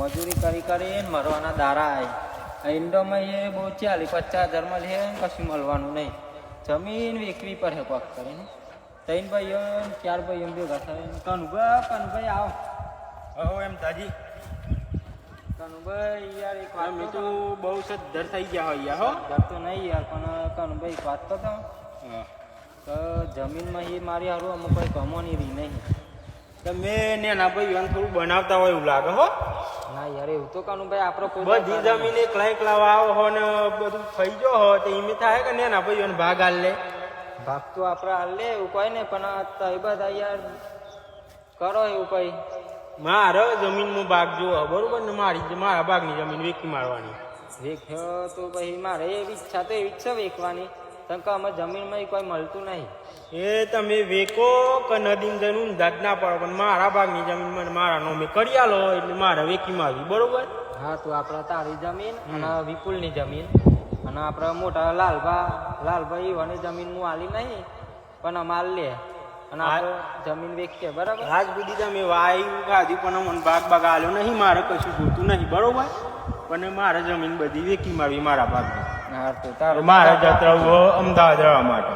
મજૂરી કરી કરીને મરવાના દારા આવી ઇન્ડોમાં એ બહુ ચાલી પચાસ હજારમાં લે કશું મળવાનું નહીં. જમીન વેચવી પડે કોક કરીને. ત્રણ ભાઈઓ ચાર ભાઈઓ ભેગા થાય કનુભાઈ કનુભાઈ આવો. હો એમ તાજી. કનુભાઈ યાર એક વાત તો તો બહુ સદ્ધર થઈ ગયા હોય યાર, હો. ડર તો નહીં યાર પણ કનુભાઈ એક વાત તો. કે જમીનમાં એ મારી હારું અમુક કોઈ કમો રહી નહીં. તમે નેના ભાઈ થોડું બનાવતા હોય એવું લાગે હો. ના યાર એવું તો કનુભાઈ આપણો કોઈ બધી જમીન એક લાઈક લાવા વાવો હો ને બધું થઈ ગયો હો તો એમ થાય કે ને ના ભાઈ ભાઈઓને ભાગ હાલ લે? ભાગ તો આપણે હાલ લે એવું કોઈ નહીં પણ તૈબત બધા યાર કરો એવું કઈ. મારો જમીનમાં ભાગ જોવો બરોબર ને? મારી મારા ભાગની જમીન વેચી મારવાની. વેખ્યો તો પછી મારે એવી ઈચ્છા તો એવી છે વેચવાની કારણ કે અમે જમીનમાં કોઈ મળતું નહીં. એ તમે વેકો કે નદીમ જઈને ઊંધા ના પડો પણ મારા ભાગની જમીન મને મારા નોમે કરી આલો એટલે મારે વેકી મારવી બરોબર? હા તો આપણે તારી જમીન અને વિપુલની જમીન. અને આપણે મોટા લાલભા લાલભાઈ ઈવાની જમીન હું આલી નહીં પણ અમાર લે. અને આપણે જમીન વેચીએ બરાબર? આજ સુધી તમે વાયુ ખાધી પણ મને ભાગ ભાગ આલ્યો નહીં મારે કશું જોતું નહીં બરોબર? પણ મારે જમીન બધી વેકી મારવી મારા તારું મારે જતા રહેવું અમદાવાદ રહેવા માટે.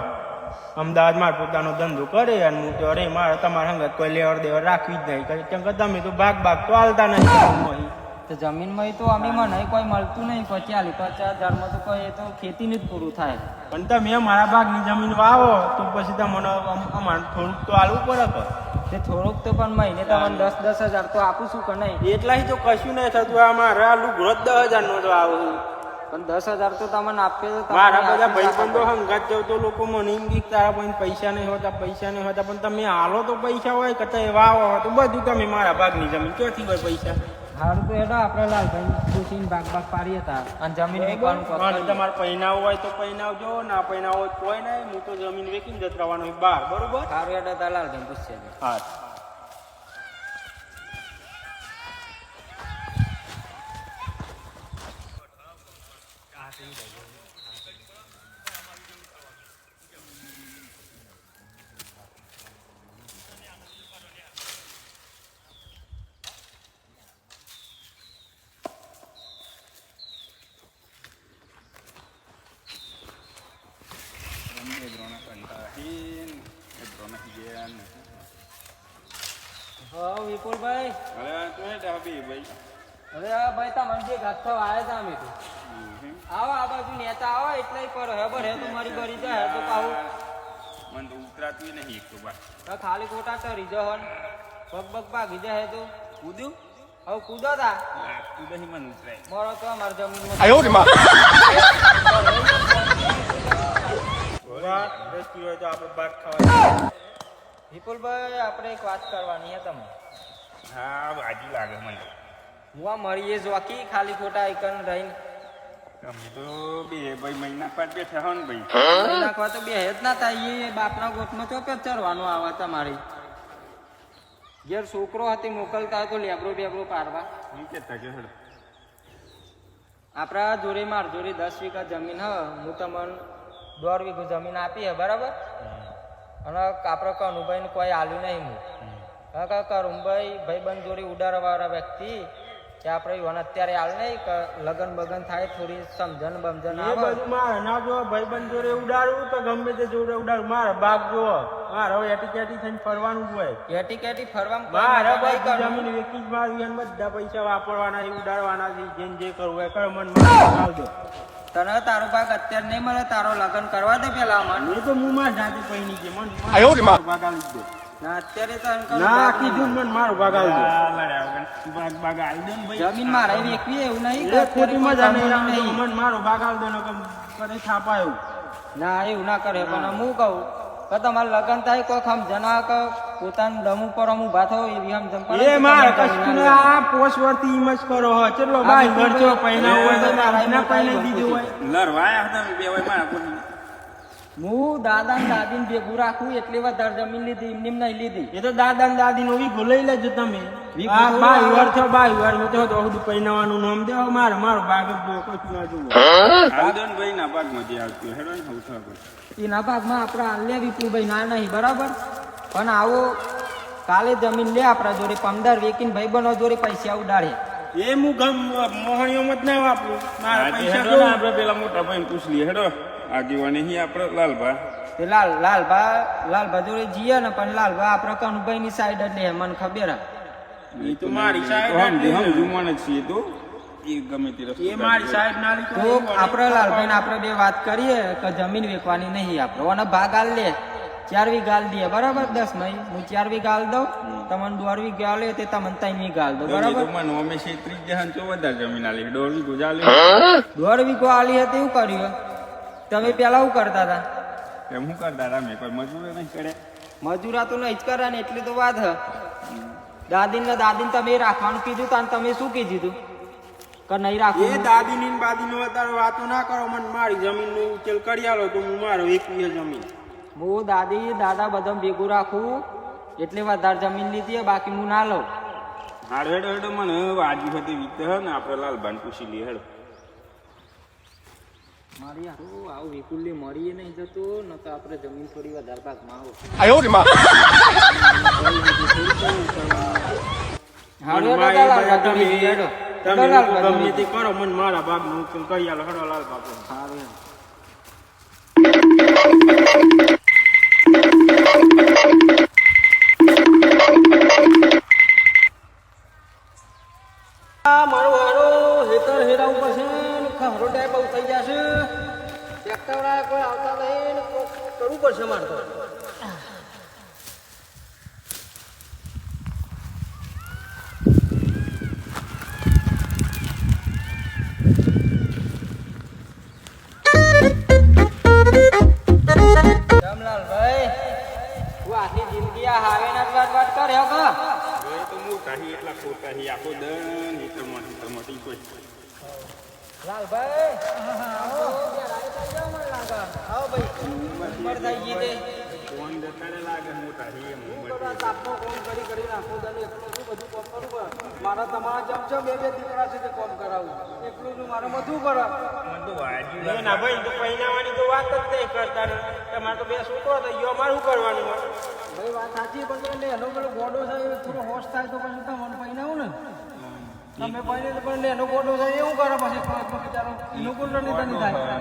અમદાવાદમાં પોતાનો ધંધો કરે અને હું તો અરે મારે તમારા સંગત કોઈ લેવડ દેવડ રાખવી જ નહીં. કેમ કે તમે તો ભાગ ભાગ તો હાલતા નથી. તો જમીનમાં તો અમે મને કોઈ મળતું નહીં. ચાલી પચાસ હજારમાં તો કોઈ તો તો ખેતીનું જ પૂરું થાય. પણ તમે મારા ભાગની જમીન વાવો તો પછી તમને અમ- અમારે થોડુંક તો હાલવું પડે કે તે થોડુંક તો પણ મહિને તમને દસ દસ હજાર તો આપું છું કે નહીં? એટલા તો કશું નહીં થતું. આ મારે આ ગ્રોથ દસ હજાર નો તો આવું પણ દસ હજાર તો તમને આપે તો મારા બધા ભાઈબંધો હંગાત જાવ તો લોકો મને એમ કે તારા ભાઈ પૈસા નહીં હોતા પૈસા નહીં હોતા પણ તમે હાલો તો પૈસા હોય કે તમે હોય તો બધું તમે મારા ભાગની જમીન. ક્યાંથી હોય પૈસા. હારું તો હેડો આપણે લાલભાઈ પૂછીને ભાગ ભાગ પાડીએ તા અને જમીન વેચવાનું તમારે પૈનાવ હોય તો પૈનાવજો ના પૈનાવ હોય તો કોઈ નહીં. હું તો જમીન વેચીને જત રહેવાનો બહાર બરોબર? હારું હેડો તાર લાલભાઈ પૂછશે હા હા ડાબી ભાઈ હવે આ ભાઈ તમને જે ઘાત થવા આવ્યા હતા અમે તો આવો આ બાજુ નેતા આવો એટલે પર હેબર હે તો મારી ગરી જાય તો પાહું. મને તો ઉતરાતું નહીં એક તો બા આ ખાલી ખોટા તરી જહન પગ પગ ભાગી જાય તો. કૂદ્યું? હવે કૂદો તા. તું નહીં મને ઉતરાય. મારો તો અમારી જમીનમાં દસ કિલો હોય તો આપણે ભાગ ખાવા વિપુલભાઈ આપણે એક વાત કરવાની છે તમે હા વાજી લાગે મને. હું આ મળીએ વાકી ખાલી ખોટા આઈકન રહીને? અમે તો બે ભાઈ મહિના પાટ બેઠા હો ને ભાઈ નાખવા તો બે હેત ના થાય એ બાપના ગોઠમાં તો જ ચરવાનું આવે તમારી? ઘેર છોકરો હતી મોકલતા તો લેબરો બેબરો પાડવા. હું કેતા કે હેડો. આપણા જોડે માર જોડે દસ વીઘા જમીન હ હું તમને દોઢ વીઘું જમીન આપી હે બરાબર? અને આપણે કનુભાઈને કોઈ આલ્યું નહીં હું. કે કરુણભાઈ ભાઈબંધ જોડે ઉડાડવાવાળા વ્યક્તિ કે આપણે ઈવન અત્યારે હાલ નહીં કે લગન બગન થાય થોડી સમજણ બમજણ આવે. બધું મારે. ના જો ભાઈબંધ જોડે ઉડાડવું કે ગમે તે જોડે ઉડાડવું. મારે ભાગ જો મારે હવે એટી કેટી થઈને ફરવાનું હોય. કેટી કેટી ફરવાનું મારે કરવું. જમીન વેચી જ અને બધા પૈસા વાપરવાના છે ઉડાડવાના છે જેમ જે કરવું હોય કરો મન મારે આવજો તને તારો ભાગ અત્યારે નહીં મળે તારો લગન કરવા દે પેલા મન. એ તો હું મારા જાતે પૈણી છે મને મારો ભાગ આલી જ ના અત્યારે તો અંકલ ના ભાગ કીધું મને મારો ભાગ આલી દો. આ લડ્યા ભાગ ભાગ આલી દે ભાઈ. જમીન મારે વેચવી એવું નહીં કે અત્યારે ખોટી મજા નહીં. રાખતો મારો ભાગ દો ને કરે છાપાયું. ના એવું ના કરે પણ હું કહું કે તમારે લગન થાય કોઈ આમ જણા કે પોતાનું દમ ઉપર અમુક ભાથો થયો એવી આમ એ માર કશું આ પોસ વર્તી ઇમજ કરો હો. ચલો ભાઈ ઘરચો પૈના હોય તો ના પૈને દીધું હોય. લડવાયા હતા બે હોય મારા કોઈ હું દાદા ને દાદી ને ભેગું રાખું એટલી વધારે જમીન લીધી એમની એમ નહીં લીધી. એ તો દાદા ને દાદી નો ભૂલાઈ લઈ લેજો તમે. બાઈ. વર છો બાઈ વાર મેં તો બધું પૈનાવાનું નામ દેવો મારે મારો ભાગ કશું ના જોવું ભાઈ ના ભાગમાંથી આવતું. હેડો ને એના ભાગમાં આપણે આલ્યા વિપુલભાઈ ના નહીં બરાબર? પણ આવું કાલે જમીન લે આપણા જોડે પંદર વેકીન ભાઈ બનો જોડે પૈસા ઉડાડે. એ હું ગમ મોહણીઓમાં જ ના વાપરું. મારા પૈસા હેડો આપણે પેલા મોટા ભાઈને પૂછ લઈએ. હેડો આગેવાને અહીં આપણે લાલભા. તે લાલ લાલભા લાલભા જોડે જઈએ ને પણ લાલભા આપણે કનુભાઈ ની સાઈડ જ લે મને ખબર હે. એ તો મારી સાઈડ હમ જ છે. હમ જુમાન જ છીએ તો. તે તો આપણે લાલભાઈ આપડે આપણે બે વાત કરીએ કે જમીન વેચવાની નહીં આપણે ઓને ભાગ આલ લે. ચાર વી ગાલ દે બરાબર? દસ નહીં. હું ચાર વી ગાલ દઉં તમને દોઢ વી ગાલ તે તમને ત્રણ વી ગાલ દઉં બરાબર? મને અમે છેત્રીસ જહાન ચો વધારે જમીન આલી. દોઢ વીઘો ચાલે. દોઢ વી આલી હતી એવું કર્યું તમે પેલા શું કરતા હતા? એમ શું કરતા હતા? મેં કોઈ મજૂર નહીં કરે. મજૂરા તો નહીં જ કરે ને એટલી તો વાત હ. દાદીને ને દાદીને તમે રાખવાનું કીધું તા તમે શું કીધું કે નહીં એ રાખવું દાદીની ને બાદીની વધારે વાતો ના કરો મને મારી જમીનનું ઉકેલ કરી આલો તો હું મારો એક જમીન. હું દાદી દાદા બધા ભેગું રાખું. એટલે વધારે જમીન લીધી બાકી હું ના લઉં. હાડ હેડ હેડો મને વાજી હતી વીતે હે ને આપણે લાલભાઈને પૂછી લઈએ હેડો. મારી હારું આવું મળીએ નહીં જતો ન તો આપણે જમીન થોડી વધારે ભાગમાં આવો. તમે કરો મને મારા ભાગનું ઉકેલ કરી આલો હેડો લાલ બાપુ કરવું એકલું શું બધું કોમ કરું પડે મારા તમારા જેમ છે બે બે દીકરા છે તે કોમ કરાવું. એકલું નું મારે બધું ના ના ભાઈ તો પહેરાવાની તો વાત જ નહીં કરતા તમારે તો બે છોકરો થઈ ગયો અમારે શું કરવાનું? ભાઈ વાત સાચી પણ એનો પેલો ગોડો છે એ થોડો હોશ થાય તો પછી તમને પહેરાવું ને. તમે પહેરે તો પણ એનો ગોડો છે એવું કરે પછી? બિચારો એનો કોણ નહીં થાય.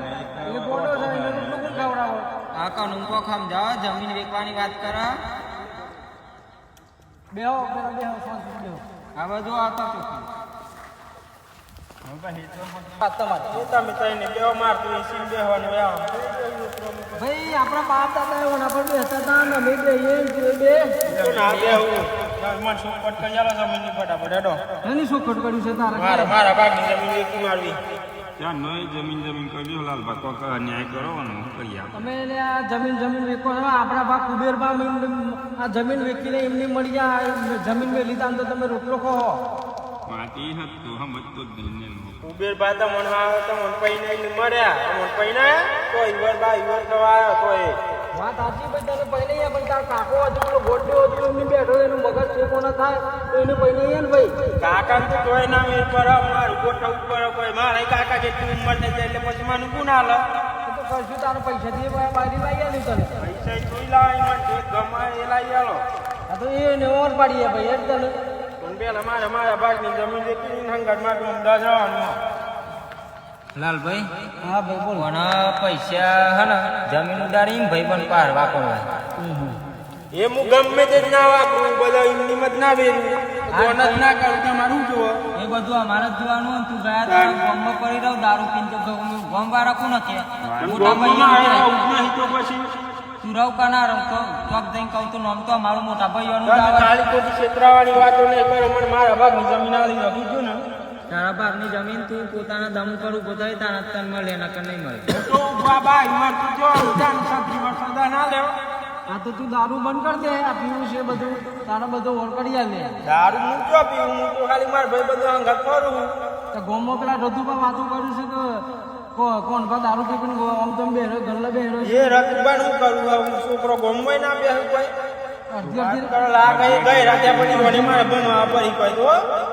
એ ગોડો છે એને કોણ ખવડાવો. આ કનુંકો સમજાવો જમીન વેચવાની વાત કરે. બેહો પેલા બેહો શાંતિ બેહો. હવે જો આ એ બેહવાનું ભાઈ આપણા બાપ દાદા એવા પર બેસતા હતા ને અમે બેહીએ ને બે. તો હેડો. એની શું ખોટ કર્યું છે તારે. મારા મારા ભાગની જમીન વેચી મારવી. ત્યાં નહીં જમીન જમીન કરજો લાલભા કોક ન્યાય કરો ને હું કરી આપું. તમે આ જમીન જમીન વેચો છો આપણા ભાગ કુબેર ભાગ આ જમીન વેચીને એમની મળી જાય જમીન મેં લીધા તો તમે રોટલો ખો. માટી હતું સમજતો જ નહીં ને. ઉબેર બા તમને હા તમને પૈને મળ્યા. તમને પૈનાયા તો ઈવર બા ઈવર થવા આવ્યો તો એ વાત સાચી ભાઈ તને પહેલે યાર પણ તાર કાકો હતો પેલો ગોડો હતો એમની બેઠો એનું મગજ છે કોને થાય? તો એને પહેલે ને ભાઈ. કાકા તો જોઈ ના મેર પર મારું ઉપર કોઈ મારે કાકા જેટલી ઉંમર થઈ જાય એટલે પછી મને કોણ હાલે? તો કરશું તારો પૈસા দিয়ে બારી લાવી આલી તને. પૈસા જોઈ લાવી મને જે ગમાય એ લાવી આલો. આ તો એને ઓર પાડીએ ભાઈ હેડ તને. પણ પેલા મારા મારા ભાગની જમીન વેચી હંગાત માટે અમદાવાદ જવાનું. લાલભાઈ? હા ભાઈ બોલ. મને પૈસા હે ને જમીન ઉડાડી ભાઈ પણ પાર વાપરવા એ હું ગમે તે જ ના વાપરું બધા એમની મત ના બેરું જ ના કરું તમારું જુઓ? એ બધું અમારે જ જોવાનું તું ગયા તો ગમમાં પડી રહું દારૂ પીન તો ગમ વાળા કોણ મોટા ભાઈ તો પછી. તું રહું કા ના રહું તો જઈને કહું તો નામ તો મોટા ભાઈ તમે ખાલી ખોટી છેતરાવાની વાતો નહીં મારા ભાગની જમીન ને. તારા ભાગની જમીન તું પોતાના દમ પર ઊભો થાય તારા તન મળે ના કર નહીં મળે. તો બાબા ઈવર તું જો ઉદાન સબ્જી વરસાદા ના લેવ. આ તો તું દારૂ બંધ કર દે આ પીવું છે બધું તારા બધો ઓર કરી આલે. દારૂ હું જો પીવું? હું તો ખાલી માર ભાઈ બધું અંગત કરું. તો ગોમો પેલા રધુપા વાતો કરું છું કે કોણ કા દારૂ પીને આમ તેમ બેહરો ગલ્લા બેહરો છે. એ રકબાન હું કરું? હું છોકરો ગોમમાં ના બેહું કોઈ? અડધી અડધી કરો લાગ ગઈ રાતે પડી વળી મારે ભણવા પડી કોઈ તો.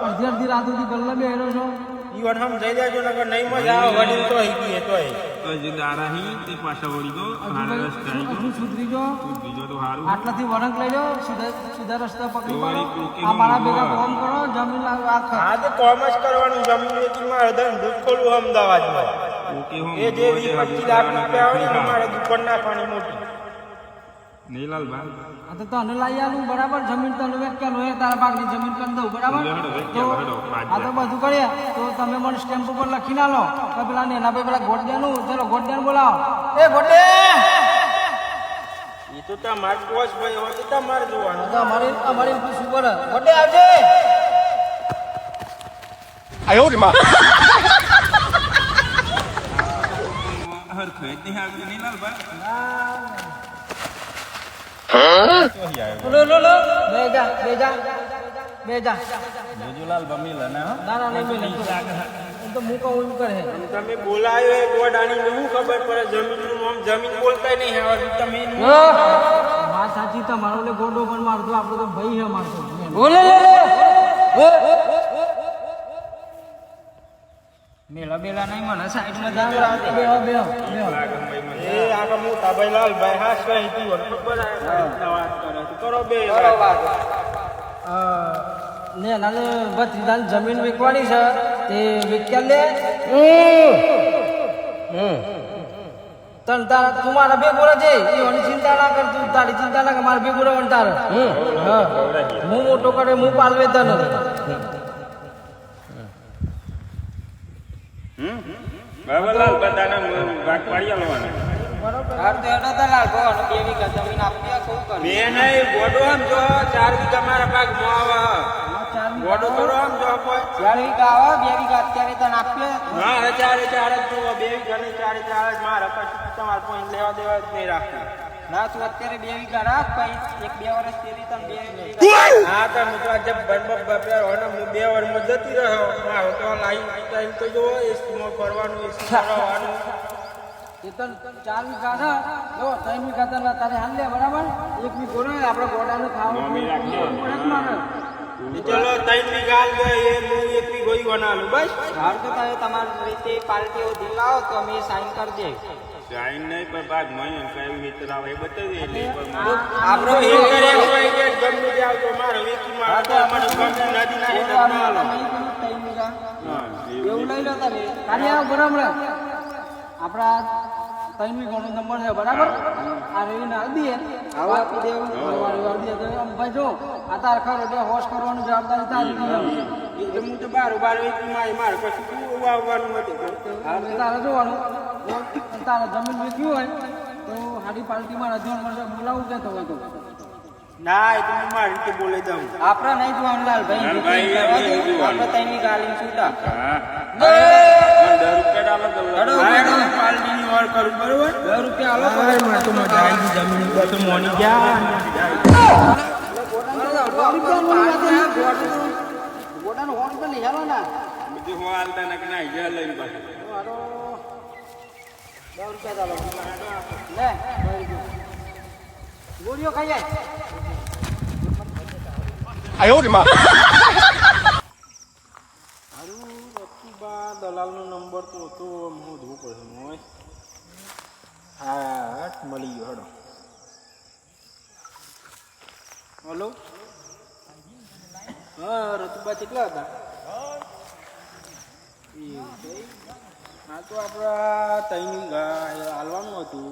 અડધી અડધી રાત સુધી ગલ્લા બેહરો છો. એ ઈવન જઈ દેજો નકર નહીં મજા આવે વડીલ તો હઈ ગઈ તોય. હજી દારા હી તે પાછા વળી ગયો હારા રસ્તા આવી હજુ સુધરી ગયો. બીજો તો હારું. આટલાથી વળંક લઈ લો સીધા સીધા રસ્તા પકડી તો પાડો. આ મારા ભેગા માં. ફોન કરો જમીન લાવ આખા હા તો કોમ જ કરવાનું જમીન વેચી મારે ધંધો જ ખોલવું અમદાવાદમાં. ઓકે હું એ જે વીસ પચીસ લાખ રૂપિયા આવે ને મારે દુકાન નાખવાની મોટી. નીલાલ ભાઈ. આ તો તને લઈ આલું બરાબર? જમીન તને વેચ્યા લોહે તારા ભાગની જમીન કરી દઉં બરાબર? તો આ તો બધું કરીએ. તો તમે મને સ્ટેમ્પ ઉપર લખી ના લો. તો પેલા ને એના ભાઈ પેલા ગોડિયાનું ચલો ગોડિયાનું બોલાવો. એ ગોડે એ તો તમારે પોસ ભાઈ હોય તો તમારે જોવાનું. તો મારી અમારી મારી ઉપર. ગોડે આવજે! હરખે જ નહીં આવ્યું નીલાલ બા લો હું કહું કરે તમે બોલાયો એ ગોડાની શું ખબર પડે જમીનનું નામ જમીન બોલતા નહીં તમે વાત સાચી તમારો ને ગોડો પણ મારતો, આપણો તો ભાઈ છે મારતો બોલે. મેલા બેલા નહીં મને સાઈડમાં જાવ બેહો બેહો બેહો. એ આગળ મોટા ભાઈ લાલભાઈ હાસ ભાઈ તું ખબર વાત કરે તો કરો બે અ, ને નાને ભત્રીજાની જમીન વેચવાની છે. તે વેચ્યા લે. તન તારા તું મારા બે બોલે છે એવાની ચિંતા ના કર તું. તારી ચિંતા ના કર. મારા બે તારે. હા. હું મોટો કરે હું પાલવે તને. બરાબર બધાને ભાગ પાડી જ તમારે કોઈ લેવા દેવા જ નહીં રાખવું ના તું અત્યારે બે વીઘા રાખ પછી એક બે વર્ષ તેરી તને બે હા તો હું તો આજે હોય ને હું બે વર્ષમાં જતી રહ્યો. હા તો લાઈન ટાઈમ તો જો એસટીમાં ફરવાનું એસી ફરવાનું એ તન ચાર વીઘા છે. જો ત્રણ વીઘા તને તારે હાલ લે બરાબર? એક વીઘો ને આપણે ગોડાને. ખાવાનું. ચલો ત્રણ વીઘા હાલ ગયો એ હું એક વીઘો ઈ બનાવું બસ. હાર તો તમે તમારી રીતે પાર્ટીઓ દિલાવો તો અમે સાઈન કરી દે સાઈન નહીં પણ ભાગ નહીં કઈ મિત્ર આવે બતાવી એટલે આપણો એક કરે એક કે ગમે તે આવતો મારો વેચી મારો તો મને ગમે નદી ના હેઠળ ના હાલો. ત્રણ વીઘા હા એવું લઈ લો તમે. કાલે આવો બરાબર આપણા ત્રણ વીઘાનો નંબર છે બરાબર? આ રેવી ના દઈએ. આવો. આપી દેવું તો આમ ભાઈ જો આ તાર ખરો એટલે હોશ કરવાનું જવાબદારી તારી એ તો હું તો બાર બાર વેચી મારી મારે પછી કેવું આવવાનું નથી. એટલે તારે જોવાનું. તારે જમીન વેચવી હોય તો હાડી પાર્ટીમાં રજવાણ મળશે બોલાવું છે તો હોય તો ના એ તો હું મારી રીતે બોલી દઉં આપણે નહીં જોવાનું દે. જોવાનું. આપણે ત્રણ વીઘા છૂટા. હા. મને દસ રૂપિયા ડાલો તો હેડો, હા, હેડો. એટલે પાલટીની વાર કરું બરોબર? દસ રૂપિયા તો હાય, મારે તો મજા આવી ગઈ જમીન ઉપર તો મોની ગયા. ગોડાનો હોશ પર લઈ આવો ને. બીજું હું હાલતા ના કે ના ગયા લઈને પાછું લે હારું રકીબા દલાલનો નંબર તો હતો હું ધવું પડે હોય હા મળી ગયો હડો હલો હા રતુબા કેટલા હતા? એવું હા, તો આપણા વીઘા હાલવાનું હતું.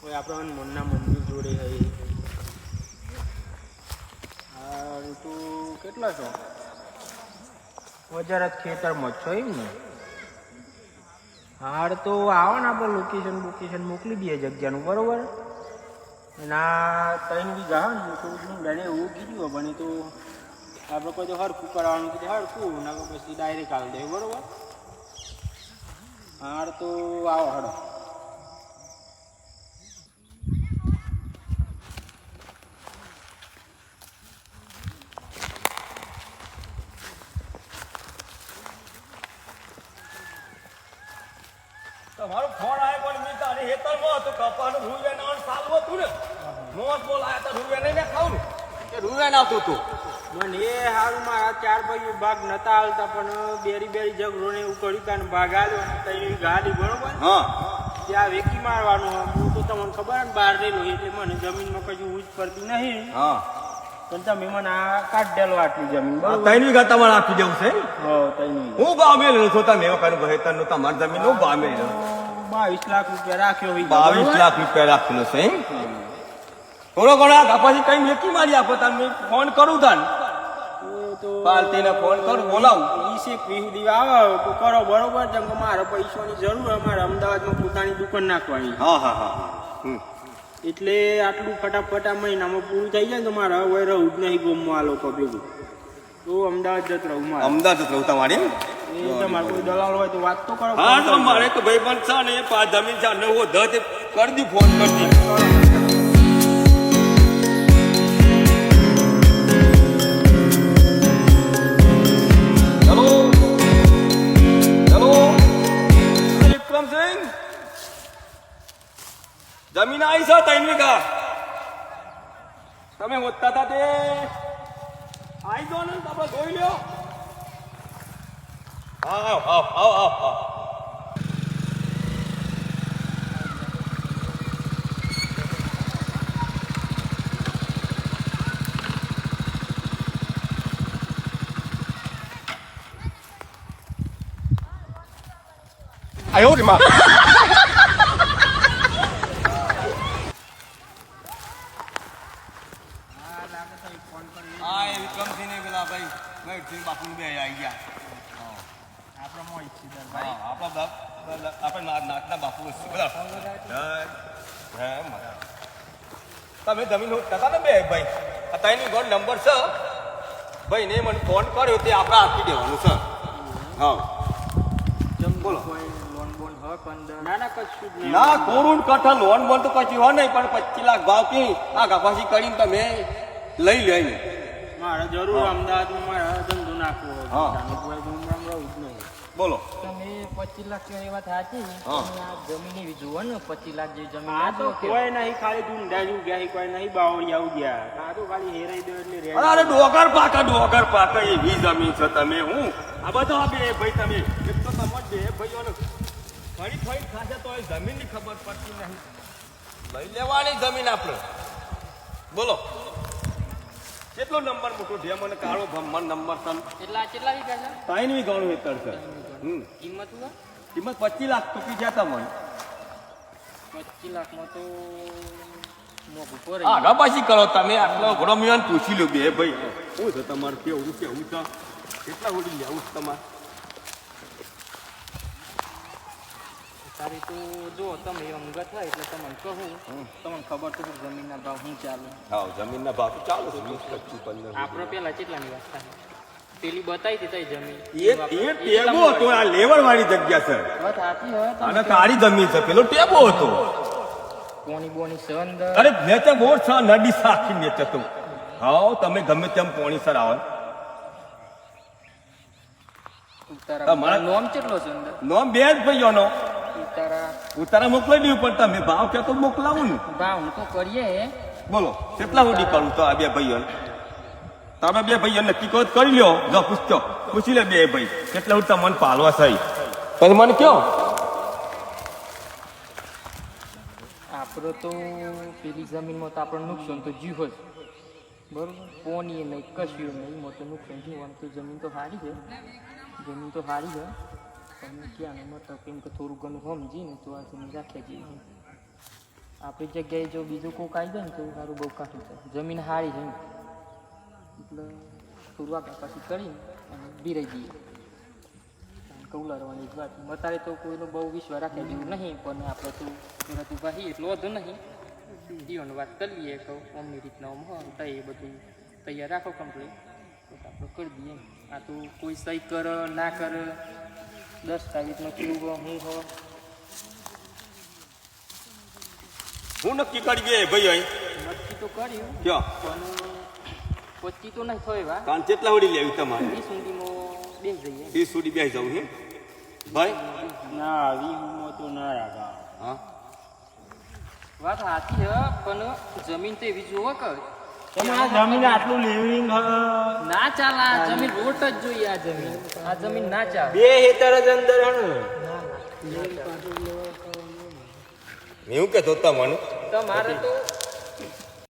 કોઈ આપણા મનના મંદિર જોડે હઈ હા તો કેટલા છો? ખેતરમાં જ છો એમ ને? હાર તો આવો ને આપણે લોકેશન બોકેશન મોકલી દઈએ જગ્યાનું, બરોબર? ના ત્રણ વીઘા હા ને થોડું ડરે એવું કીધું પણ એ તો આપણે કોઈ તો હરખું કરવાનું કીધું હરખું, ના પછી ડાયરેક્ટ આવી દે, બરોબર? હાર તો આવો હડો તમારો ફોન આવ્યો પણ મેં તારે હેતરમાં હતો કપાનું રૂવે નાવાનું સાલું હતું ને મોત બોલાયા તો રૂવે નહીં ને ખાવું ને કે રૂવે ના આવતું તું મને એ હારું ભાઈઓ ભાગ નતા હાલતા પણ બેરી બેરી ઝઘડો ને એવું કર્યું કાને ભાગ આવ્યો અને તઈ ગાડી બરોબર? હા. ત્યાં વેકી મારવાનું હું તો તમને ખબર ને બહાર રહેલો એટલે મને જમીનમાં કશું ઉજ પડતી નહીં. હા. પણ તમે મને આ કાઢ દેલો આટલી જમીન ત્રણ વીઘા તમારે આપી દેવું છે? હો હું ભાવ મેળવ્યો છો તમે એવા કાનું ભાઈ તને તમારી જમીનનું ભાવ મેળવ્યો બાવીસ લાખ રૂપિયા રાખ્યો બાવીસ લાખ રૂપિયા રાખેલો છે? થોડો ઘણા પછી કઈ મેકી મારી આપો તમે ફોન કરું તને પાલતીને ફોન કર બોલાવ. વીસ એક વીસ દી આવે તો કરો બરોબર જેમ કે મારે પૈસાની જરૂર અમારે અમદાવાદમાં પોતાની દુકાન નાખવાની. હા હા હા. એટલે આટલું ફટાફટ આ મહિનામાં પૂરું થઈ જાય ને તો મારે હવે રહું જ નહીં ગમવા આ લોકો ભેગું. તો અમદાવાદ જત રહું મારે. અમદાવાદ જ રહું તમારે તમારે કોઈ દલાલ હોય તો વાત તો કરો. હા તો મારે તો ભાઈ પણ છે ને પાંચ જમીન છે નવો ધ કરી દી ફોન કરી જમીન આવી છે ત્રણ વીઘા. તમે વધતા હતા તે. આવી દો ને, તો આપણે જોઈ લ્યો. આવ આવ આવ આવ આવ હા એ વિક્રમસિંહ ને પેલા ભાઈ મેઘસિંહ બાપુ બે આવી ગયા હા, આપણા બાપ આપણે ના- નાતના બાપુ છે બધા જય જય મહારાજ. તમે જમીન હતા ને બે ભાઈ. અત્યારની ગોળ નંબર છે. ભાઈ ને મને ફોન કર્યો તે આપણે આપી દેવાનું છે. હા. બોલો. ના ના કશું ના કોરું કઠા લોન બોન તો પછી હો નહીં પણ પચીસ લાખ ભાવ કી આ કપાસી કરીને તમે લઈ લે મારે જરૂર અમદાવાદમાં મારે ધંધો નાખવો હા. બોલો. પચીસ લાખની વાત સાચી જમીન એવી જુઓ ને પચીસ લાખ જેવી જમીન આ તો કોઈ નહીં ખાલી ડુંડા જેવું ગયા કોઈ નહીં બાવળિયા ગયા. આ તો ખાલી હેરાઈ દો એટલે. અરે ડોગર પાકા ડોગર પાકા એવી જમીન છે તમે હું? આ બધો બે ભાઈ તમે. એક તો તમે બે ભાઈઓને ફરી ફરી ખાશે તો જમીનની ખબર પડતી નહીં. લઈ લેવાની જમીન આપણે. બોલો. કેટલો નંબર મોટો છે મને કાળો ભમર નંબર તન. કેટલા કેટલા વીઘા છે? ત્રણ વી ગણું હેતર છે. હમ. કિંમત શું કિંમત પચીસ લાખ તો ગયા તમને પચીસ લાખમાં તો હા રબાસી કરો તમે આટલો ઘણો મિયાન પૂછી લો બે ભાઈ. શું છે તમારે કેવું કેવું છે કેટલા ઉડી લેવું છે તમારે? તારી તો જો તમે અંગત હોય એટલે તમને કહું. તમને ખબર તો જમીનના ભાવ શું ચાલે. હા જમીનના ભાવ તો ચાલુ છે વીસ પચીસ પંદર આપણે પેલા કેટલાની વાત થાય? પેલી બતાવી તઈ જમીન. એ ટેબો હતો આ લેવર વાળી જગ્યા છે. અને તારી જમીન છે પેલો ટેબો હતો. બોણી છે અંદર? અરે નેચે બોર છે નદી સાખી નેચે તો હા તમે ગમે તેમ પોણી સર આવો. તમારા- નોમ કેટલો છે અંદર? નો બે જ ભાઈઓનો. ઉતારા મોકલાઈ દઉં પણ તમે ભાવ કે તો મોકલાવું ને. ભાવ તો કરીએ બોલો કેટલા સુધી કરું તો આ બે ભાઈઓ તમે બે ભાઈઓ નક્કી કહો કરી લ્યો. જો પૂછતો પૂછી લે બે ભાઈ. કેટલા સુધી તમને પાલવા થઈ. પછી મને કયો? આપણે તો પેલી જમીનમાં તો આપણે નુકસાન તો જીવ જ. બરોબર? પોની નહીં કશું નહીં. મોટું નુકસાન જીવવાનું. તો જમીન તો સારી છે. જમીન તો સારી છે. ક્યાં મતલબ કેમ કે થોડું ઘણું સમજીને તો આ જમીન રાખે જેવી આપણી જગ્યાએ જો બીજું કોઈ જાય ને તો સારું બહુ કાઢું છે. જમીન સારી છે. એટલે આગળ પાછી કરીને અને બિરાઈ જઈએ. કૌલારવાની જ વાત અત્યારે તો કોઈનો બહુ વિશ્વાસ રાખ્યા જેવું નહીં, પણ આપણે તો સુરત ઊભા છીએ, એટલો વધુ નહીં. જીવન વાત કરી લઈએ તો અમની રીતના આમ હોય એ બધું તૈયાર રાખો કમ્પ્લીટ તો આપણે કરી દઈએ. આ તો કોઈ સહી કર, ના કરે દસ તારીખમાં હું હોય? હું નક્કી કરી ભાઈ અહીં. નક્કી તો કર્યું ક્યાં? પચી તો નહીં થયો વા. કાન કેટલા વડી લેવી તમારે? વીસ સુધીમાં બે જઈએ. ત્રીસ સુધી બે જવું હે? ભાઈ? ના વીમો તો ના રાખા હા. વાત સાચી છે પણ જમીન તો એવી જોવો કે? જમીન આટલું ના ચાલે આ જમીન રોટ જ જોઈએ આ જમીન. આ જમીન ના ચાલે. બે હેતર જ અંદર હે ને. કે એવું કહેતો તમને તો મારે તો